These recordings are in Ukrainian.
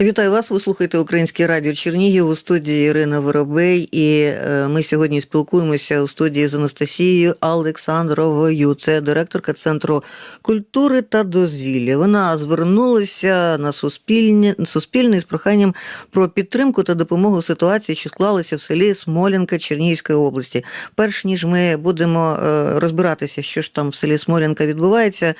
Вітаю вас. Ви слухаєте Українське радіо Чернігів у студії Ірина Воробей. І е, ми сьогодні спілкуємося у студії з Анастасією Олександровою. Це директорка Центру культури та дозвілля. Вона звернулася на суспільне, суспільне з проханням про підтримку та допомогу ситуації, що склалися в селі Смолянка Чернігівської області. Перш ніж ми будемо е, розбиратися, що ж там в селі Смолянка відбувається.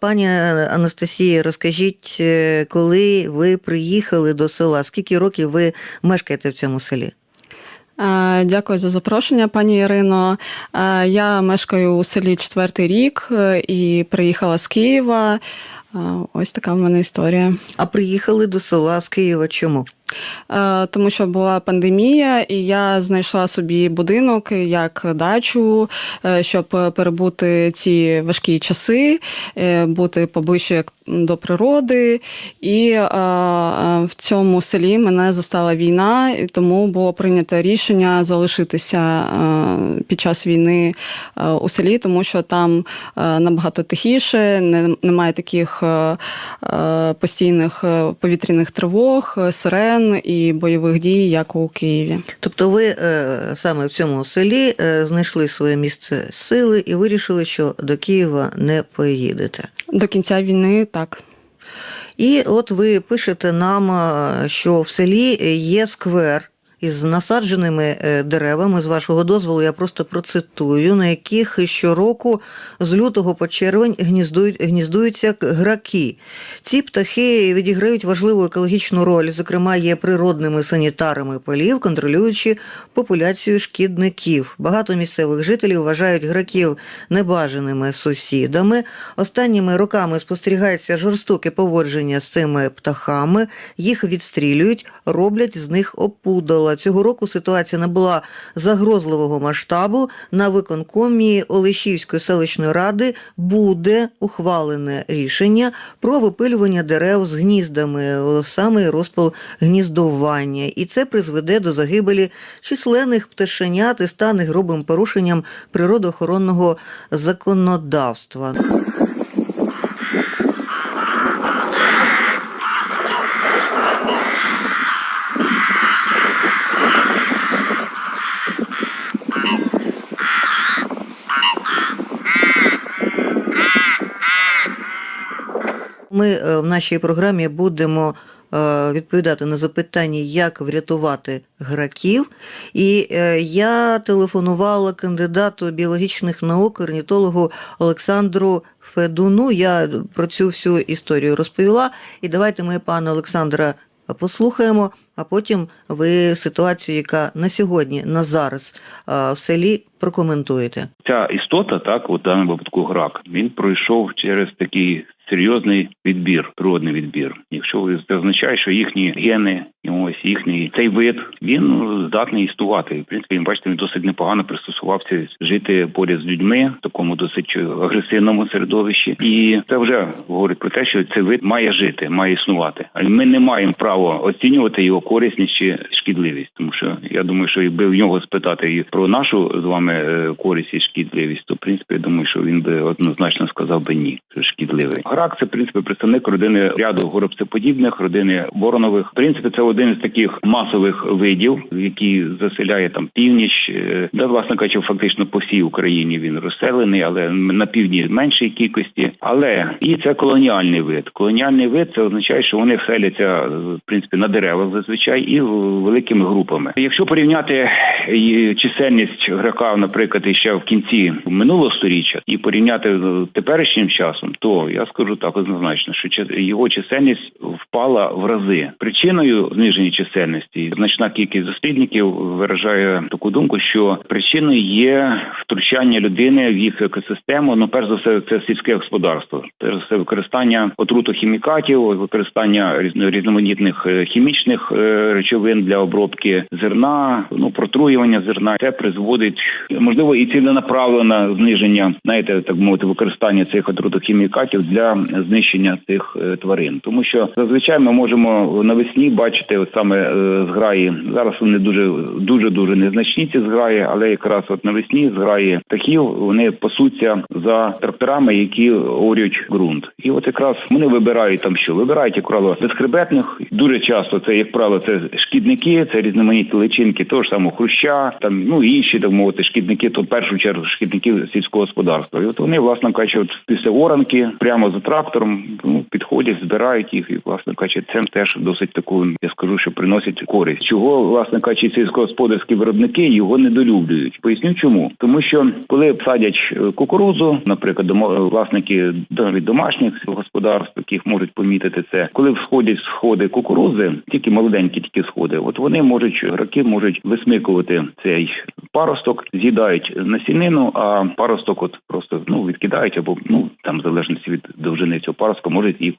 Пані Анастасія, розкажіть, е, коли ви приїхали до села, скільки років ви мешкаєте в цьому селі? Е, Дякую за запрошення, пані Ірино. Е, Я мешкаю у селі четвертий рік е, і приїхала з Києва. Ось така в мене історія. А приїхали до села з Києва чому? Тому що була пандемія, і я знайшла собі будинок як дачу, е, щоб перебути ці важкі часи, е, бути поближче до природи. І е, в цьому селі мене застала війна, і тому було прийнято рішення залишитися під час війни у селі, тому що там набагато тихіше, немає таких постійних е, повітряних тривог, е, сирен і бойових дій, як у Києві. Тобто ви е, саме в цьому селі е, знайшли своє місце сили і вирішили, що до Києва не поїдете. До кінця війни так. І от ви пишете нам, е, що в селі є сквер. Із насадженими е, деревами, з вашого дозволу, я просто процитую, на яких щороку з лютого по червень гніздують, гніздуються граки. Ці птахи відіграють важливу екологічну роль, зокрема, є природними санітарами полів, контролюючи популяцію шкідників. Багато місцевих жителів вважають граків небажаними сусідами. Останніми роками спостерігається жорстоке поводження з цими птахами. Їх відстрілюють, роблять з них опудала. Цього року ситуація набула загрозливого масштабу. На виконкомі Олешівської селищної ради буде ухвалене рішення про випилювання дерев з гніздами, саме розпил гніздування. І це призведе до загибелі численних пташенят і стане грубим порушенням природоохоронного законодавства. Ми е, в нашій програмі будемо е, відповідати на запитання, як врятувати граків. І е, я телефонувала кандидату біологічних наук, орнітологу Олександру Федуну. Я про цю всю історію розповіла. І давайте ми пана Олександра послухаємо, а потім ви ситуацію, яка на сьогодні, на зараз е, в селі прокоментуєте. Ця істота, так, у даному випадку грак, він пройшов через такий серйозний відбір, природний відбір. Якщо ви- це означає, що їхні гени, і ось їхній цей вид, він ну, здатний існувати. В принципі, він бачите, він досить непогано пристосувався жити поряд з людьми в такому досить агресивному середовищі. І це вже говорить про те, що цей вид має жити, має існувати. Але ми не маємо права оцінювати його корисність чи шкідливість, тому що я думаю, що якби в нього спитати і про нашу з вами е, користь і шкідливість, то в принципі я думаю, що він би однозначно сказав би ні, що шкідливий. Грак це в принципі представник родини ряду горобцеподібних, родини воронових. В принципі, це один із таких масових видів, який заселяє там північ, е, де власне кажучи, фактично по всій Україні він розселений, але на півдні меншій кількості. Але і це колоніальний вид. Колоніальний вид це означає, що вони селяться е, в принципі на деревах зазвичай і великими групами. Якщо порівняти чисельність грака, наприклад, ще в кінці минулого сторіччя, і порівняти з теперішнім часом, то я скажу так однозначно, що його чисельність впала в рази. Причиною зниження чисельності значна кількість дослідників виражає таку думку, що причиною є втручання людини в їх екосистему. Ну, перш за все, це сільське господарство. Перш за все, використання отрутохімікатів, використання різно- різноманітних е, хімічних е, речовин для обробки зерна, ну протруювання зерна. Це призводить можливо і ціленаправлене зниження, знаєте, так мовити, використання цих отрутохімікатів для знищення цих е, тварин, тому що зазвичай ми можемо навесні бачити от саме е, зграї. Зараз вони дуже дуже дуже незначні ці зграї, але якраз от навесні зграї птахів вони пасуться за тракторами, які орють ґрунт. І от якраз вони вибирають там що вибирають як правило безхребетних. Дуже часто це як правило це шкідники, це різноманітні личинки, того ж самого хруща, там ну інші так мовити шкідники, то в першу чергу шкідники сільського господарства. І от вони, власне кажучи, от після оранки прямо за трактором ну, підходять, збирають їх, і власне кажучи, це теж досить таку, я скажу, що приносить користь. Чого власне кажучи, сільськогосподарські виробники його недолюблюють. Поясню чому, тому що коли садять е, кукурудзу, наприклад, власники навіть домашніх господарств, яких можуть помітити це, коли всходять сходи кукурудзи, тільки молоденькі тільки сходи, от вони можуть раки можуть висмикувати цей паросток, з'їдають насінину, а паросток от просто ну відкидають або ну там в залежності від довжини цього паростка можуть їх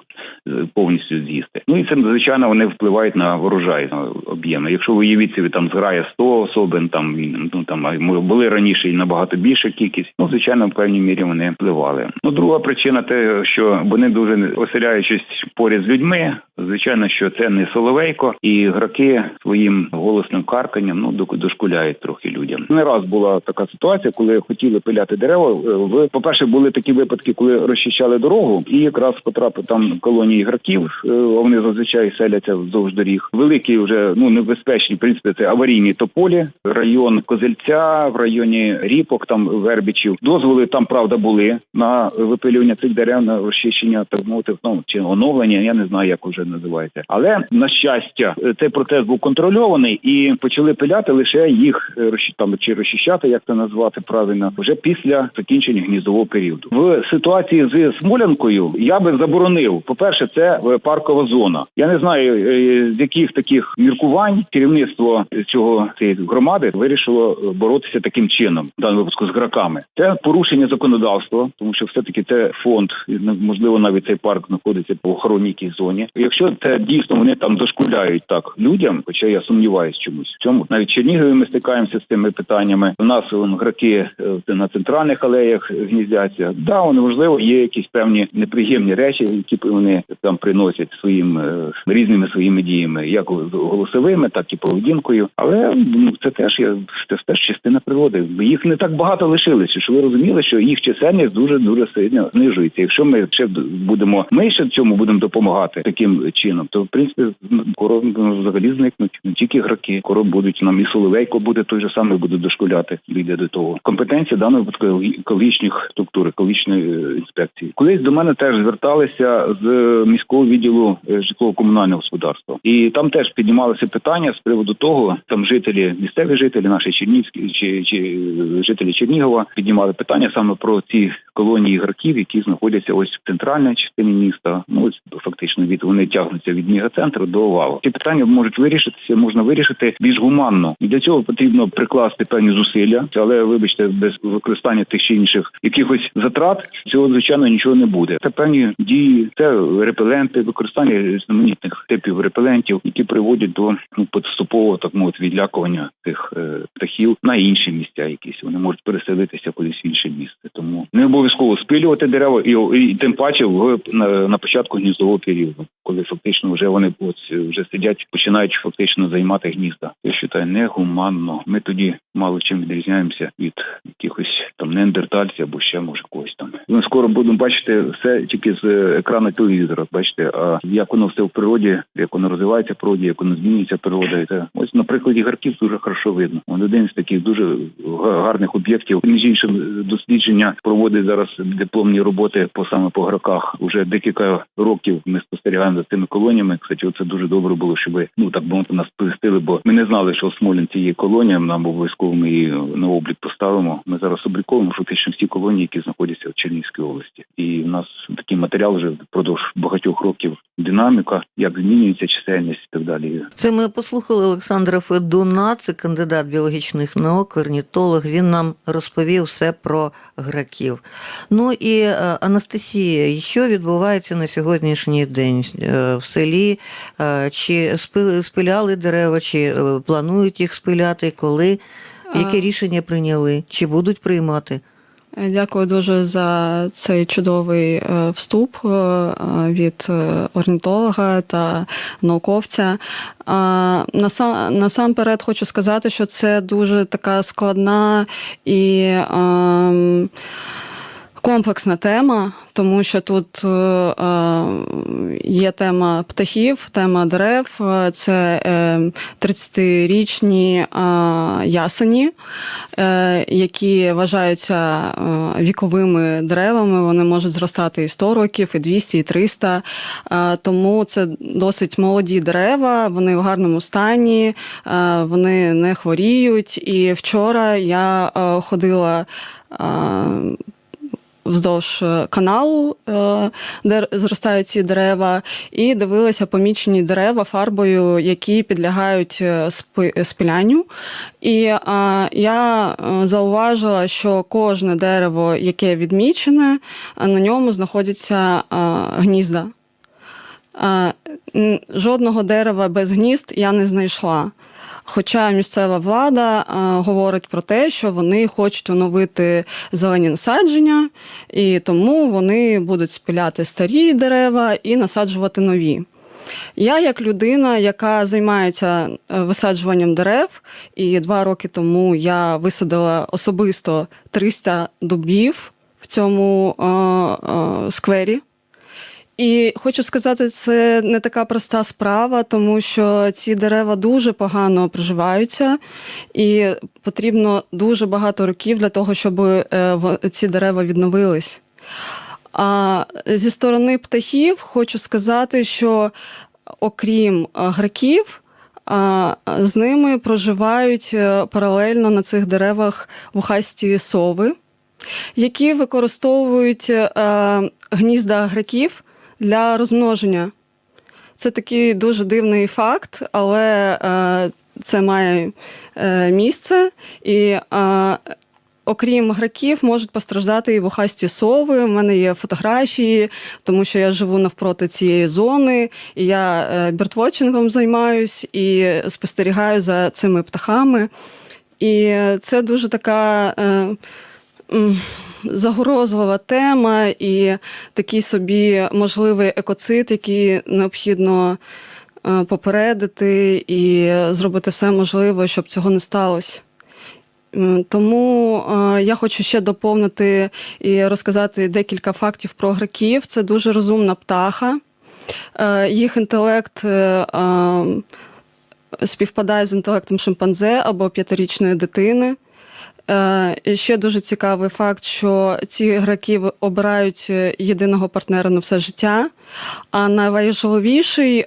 е, повністю з'їсти. Ну і це звичайно вони впливають на врожай на об'єм. Якщо ви уявіть собі там зграє 100 особин, там ну там були раніше і набагато більша кількість. Ну звичайно, в певній мірі вони впливали. Ну друга причина те, що вони дуже оселяючись поряд з людьми. Звичайно, що це не соловейко, і граки своїм голосним карканням ну дошкуляють трохи людям. Не раз була така ситуація, коли хотіли пиляти дерева. е, В по перше, були такі випадки, коли розчищали дорогу, і якраз потрапив там колонії граків. е, Вони зазвичай селяться вздовж доріг. Великі вже ну небезпечні в принципі, це аварійні тополі, район Козельця, в районі Ріпок, там Вербічів. Дозволи там правда були на випилювання цих дерев, на розчищення так мовити, ну чи оновлення. Я не знаю, як вже називається. Але на щастя, цей процес був контрольований і почали пиляти лише їх е, там чи розчищати, як це назвати правильно, вже після закінчення гніздового періоду. В ситуації з Смолянкою я би заборонив. По перше, це е, паркова зона. Я не знаю е, з яких таких міркувань керівництво цього цієї громади вирішило е, боротися таким чином, в даному випадку з граками. Це порушення законодавства, тому що все таки це фонд, ну, можливо, навіть цей парк знаходиться по охоронній зоні. Якщо це дійсно вони там дошкуляють так людям, хоча я сумніваюсь чомусь в цьому, навіть Чернігові ми стикаємося з цими питаннями. У нас граки е, на центральних алеях гніздяться. Да, вони можливо є якісь певні неприємні речі, які вони там приносять своїм е, різними своїми діями, як голосовими, так і поведінкою. Але ну, це теж є це теж частина природи. Їх не так багато лишилося. Що ви розуміли, що їх чисельність дуже дуже сильно знижується. Якщо ми ще будемо ми ще цьому будемо допомагати таким чином, то в принципі ну, ну, взагалі зникнуть не тільки граки, скоро будуть нам і соловейко буде той же самий буде дошкуляти. Йде до того. Компетенція даної екологічних структур, екологічної е, інспекції. Колись до мене теж зверталися з міського відділу е, житлово-комунального господарства, і там теж піднімалося питання з приводу того, там жителі, місцеві жителі, наші чернівські чи, чи е, жителі Чернігова піднімали питання саме про ці колонії граків, які знаходяться ось в центральній частині міста. Ну ось фактично від вони тягнуться від мегацентру до овалу. Ці питання можуть вирішитися, можна вирішити більш гуманно, і для цього потрібно прикласти певні зусилля. Але вибачте, без використання тих чи інших якихось затрат цього звичайно нічого не буде. Це певні дії, це репеленти, використання різноманітних типів репелентів, які приводять до ну поступового так мовити відлякування цих е, птахів на інші місця. Якісь вони можуть переселитися кудись в інше місце. Тому не обов'язково спилювати дерева, і, і тим паче в на, на початку гніздового періоду, коли фактично вже вони ось вже сидять, починають фактично займати гнізда. Я вважаю, негуманно. Ми тоді мало чим відрізняємося від якихось там неандертальців або ще може когось там. Ми скоро будемо бачити все тільки з екрану телевізора. Бачите, а як воно все в природі, як воно розвивається в природі, як воно змінюється природа. І це ось на прикладі гарків дуже хорошо видно. Він один з таких дуже гарних об'єктів. Між іншим, дослідження проводить зараз дипломні роботи по саме по граках. Уже декілька років ми спостерігаємо за цими колоніями. Кстати, це дуже добре було, щоб ну так би нас повістили, бо ми не знали, що в Смолінці є колонія. Нам обов'язково ми її на облік поставимо. Ми зараз обліковуємо фактично всі колонії, які знаходяться в Чернігівській області. І в нас такий матеріал вже впродовж багатьох років динаміка, як змінюється чисельність і так далі. Це ми послухали Олександра Федуна, це кандидат біологічних наук, орнітолог. Він нам розповів все про граків. Ну і е, Анастасія, що відбувається на сьогоднішній день е, в селі? Е, Чи спиляли дерева, чи е, планують їх спиляти, коли? Яке А. рішення прийняли? Чи будуть приймати? Е, Дякую дуже за цей чудовий е, вступ від орнітолога та науковця. Насамперед хочу сказати, що це дуже така складна і ем, комплексна тема, тому що тут е, е, є тема птахів, тема дерев, е, це е, 30-річні е, ясені, які вважаються віковими деревами. Вони можуть зростати і 100 років, і 200, і 300. Е, Тому це досить молоді дерева, вони в гарному стані, вони не хворіють. І вчора я ходила. Вздовж е, каналу, е, де зростають ці дерева, і дивилася помічені дерева фарбою, які підлягають е, спилянню. І я зауважила, що кожне дерево, яке відмічене, на ньому знаходяться гнізда. Жодного дерева без гнізд я не знайшла. Хоча місцева влада е, говорить про те, що вони хочуть оновити зелені насадження, і тому вони будуть спиляти старі дерева і насаджувати нові. Я, як людина, яка займається е, висаджуванням дерев, і два роки тому я висадила особисто 300 дубів в цьому е, е, сквері. І хочу сказати, це не така проста справа, тому що ці дерева дуже погано проживаються, і потрібно дуже багато років для того, щоб е, ці дерева відновились. А зі сторони птахів хочу сказати, що окрім е, граків, з ними проживають е, паралельно на цих деревах вухасті сови, які використовують гнізда граків для розмноження. Це такий дуже дивний факт, але е, це має е, місце. І е, окрім граків, можуть постраждати і вухасті сови. У мене є фотографії, тому що я живу навпроти цієї зони, і я біртвотчингом займаюсь і спостерігаю за цими птахами. І це дуже така. Загрозлива тема і такий собі можливий екоцид, який необхідно е, попередити і зробити все можливе, щоб цього не сталося. Тому е, я хочу ще доповнити і розказати декілька фактів про граків. Це дуже розумна птаха. Е, Їх інтелект співпадає з інтелектом шимпанзе або п'ятирічної дитини. Е, Ще дуже цікавий факт, що ці граки обирають е, єдиного партнера на все життя. А найважливіший е,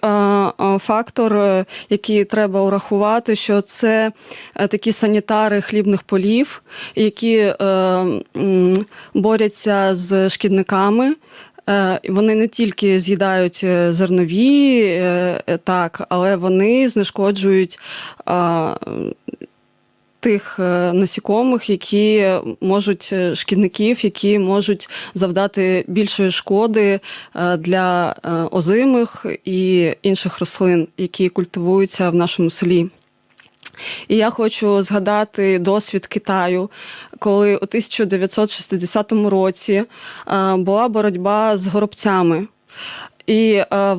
фактор, який треба урахувати, що це такі санітари хлібних полів, які борються з шкідниками. Вони не тільки з'їдають зернові, так, але вони знешкоджують тих е, насікомих, які можуть е, шкідників, які можуть завдати більшої шкоди е, для озимих і інших рослин, які культивуються в нашому селі. І я хочу згадати досвід Китаю, коли у 1960 році була боротьба з горобцями. І е, е,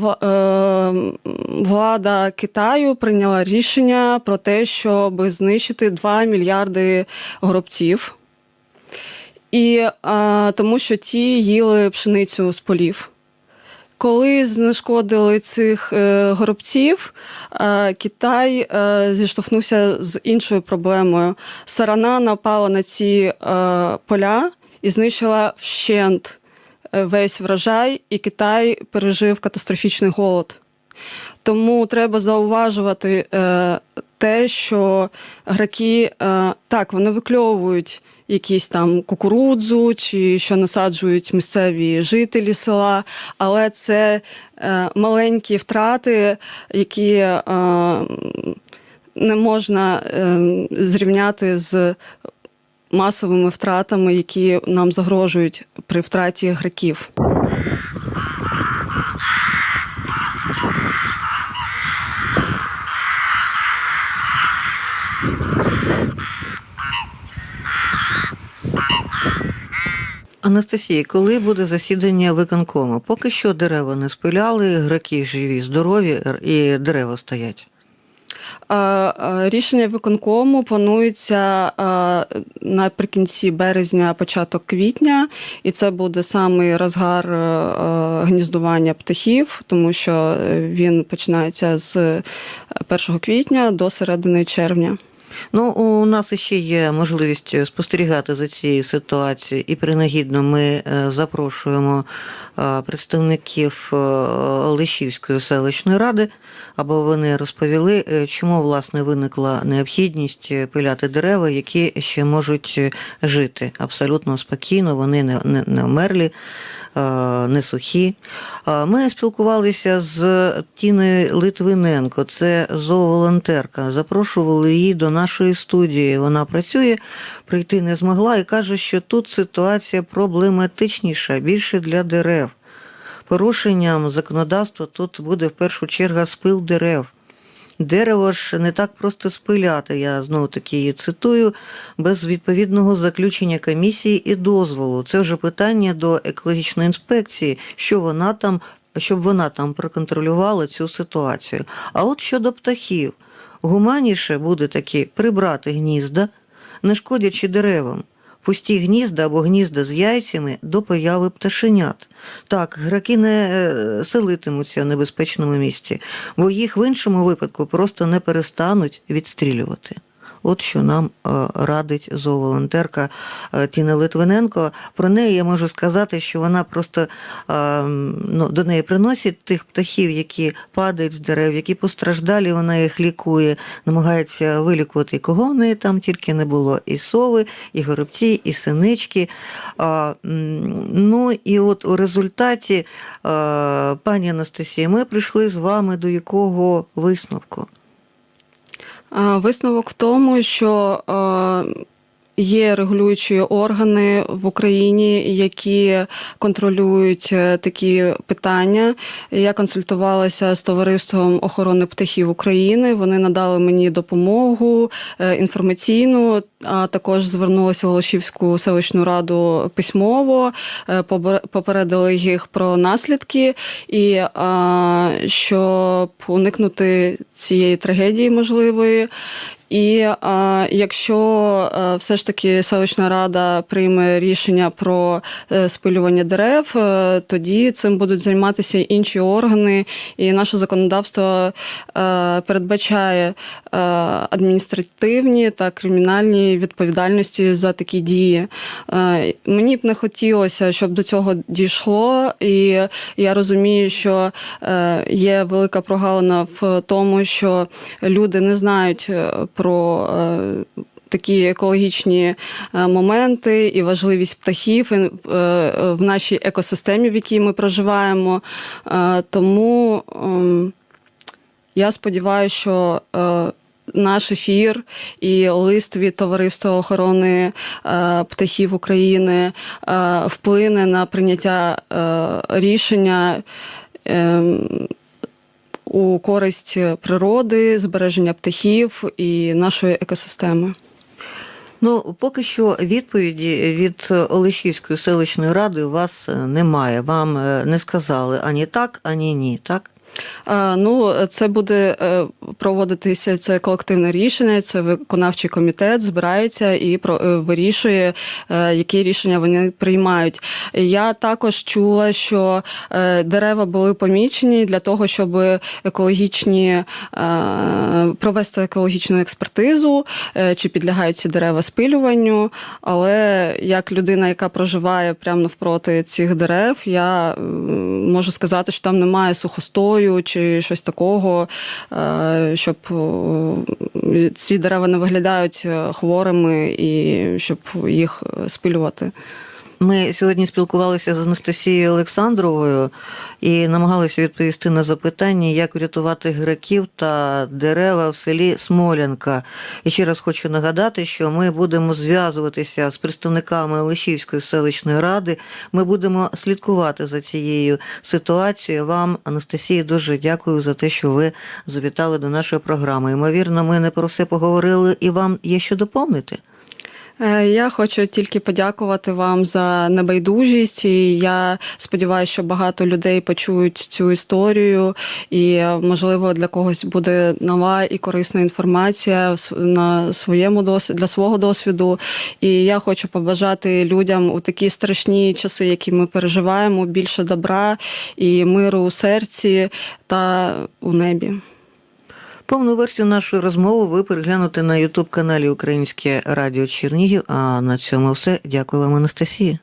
влада Китаю прийняла рішення про те, щоб знищити 2 мільярди горобців. І е, тому що ті їли пшеницю з полів. Коли знешкодили цих горобців, Китай зіштовхнувся з іншою проблемою. Сарана напала на ці поля і знищила вщент весь врожай, і Китай пережив катастрофічний голод. Тому треба зауважувати е, те, що граки е, так вони викльовують якісь там кукурудзу, чи що насаджують місцеві жителі села, але це е, маленькі втрати, які е, не можна е, зрівняти з масовими втратами, які нам загрожують при втраті греків. Анастасія, коли буде засідання виконкому? Поки що дерева не спиляли, граки живі, здорові і дерева стоять. Е, е, Рішення виконкому планується е, наприкінці березня, початок квітня, і це буде самий розгар гніздування птахів, тому що він починається з 1 квітня до середини червня. Ну, у нас ще є можливість спостерігати за цією ситуацією, і принагідно ми запрошуємо представників Лишівської селищної ради, аби вони розповіли, е, чому власне виникла необхідність е, пиляти дерева, які ще можуть е, жити абсолютно спокійно, вони не, не, не вмерлі, не сухі. Ми спілкувалися з Тіною Литвиненко, це зооволонтерка. Запрошували її до нашої студії. Вона працює, прийти не змогла і каже, що тут ситуація проблематичніша, більше для дерев. Порушенням законодавства тут буде в першу чергу спил дерев. Дерево ж не так просто спиляти, я знову таки її цитую, без відповідного заключення комісії і дозволу. Це вже питання до екологічної інспекції, що вона там, щоб вона там проконтролювала цю ситуацію. А от щодо птахів, гуманніше буде таки прибрати гнізда, не шкодячи деревам. Пусті гнізда або гнізда з яйцями до появи пташенят. Так, граки не е, селитимуться в небезпечному місці, бо їх в іншому випадку просто не перестануть відстрілювати. От що нам е, радить зооволонтерка е, Тіна Литвиненко. Про неї я можу сказати, що вона просто е, ну, до неї приносять тих птахів, які падають з дерев, які постраждалі, вона їх лікує, намагається вилікувати, кого в неї там тільки не було. І сови, і горобці, і синички. Ну і от у результаті, пані Анастасія, ми прийшли з вами до якого висновку? Висновок в тому, що є регулюючі органи в Україні, які контролюють е, такі питання. Я консультувалася з товариством охорони птахів України. Вони надали мені допомогу е, інформаційну, а також звернулася в Волошівську селищну раду письмово, е, попередили їх про наслідки, і щоб уникнути цієї трагедії можливої. І а, якщо а, все ж таки селищна рада прийме рішення про е, спилювання дерев, е, тоді цим будуть займатися інші органи, і наше законодавство е, передбачає е, адміністративні та кримінальні відповідальності за такі дії. Е, Мені б не хотілося, щоб до цього дійшло, і я розумію, що е, є велика прогалина в тому, що люди не знають е, про. е, Такі екологічні е, моменти і важливість птахів е, в нашій екосистемі, в якій ми проживаємо. Тому ем, я сподіваюся, що наш ефір і лист від Товариства охорони птахів України вплине на прийняття рішення. ем, у користь природи, збереження птахів і нашої екосистеми. Ну, поки що відповіді від Олешівської селищної ради у вас немає. Вам е, не сказали ані так, ані ні, так? А, Ну, це буде е, проводитися це колективне рішення. Це виконавчий комітет збирається і е, вирішує, е, які рішення вони приймають. Я також чула, що е, дерева були помічені для того, щоб екологічні е, провести екологічну експертизу, е, чи підлягають ці дерева спилюванню. Але як людина, яка проживає прямо навпроти цих дерев, я можу сказати, що там немає сухостою чи щось такого, е, щоб ці дерева не виглядають е, хворими і щоб їх е, спилювати. Ми сьогодні спілкувалися з Анастасією Олександровою і намагалися відповісти на запитання, як врятувати граків та дерева в селі Смолянка. І ще раз хочу нагадати, що ми будемо зв'язуватися з представниками Лишівської селищної ради. Ми будемо слідкувати за цією ситуацією. Вам, Анастасія, дуже дякую за те, що ви завітали до нашої програми. Ймовірно, ми не про все поговорили, і вам є що доповнити. Е, Я хочу тільки подякувати вам за небайдужість. І я сподіваюся, що багато людей почують цю історію, і е, можливо для когось буде нова і корисна інформація на своєму досвіду для свого досвіду. І я хочу побажати людям у такі страшні часи, які ми переживаємо, більше добра і миру у серці та у небі. Повну версію нашої розмови ви переглянете на Ютуб каналі Українське Радіо Чернігів. А на цьому все. Дякую вам, Анастасія.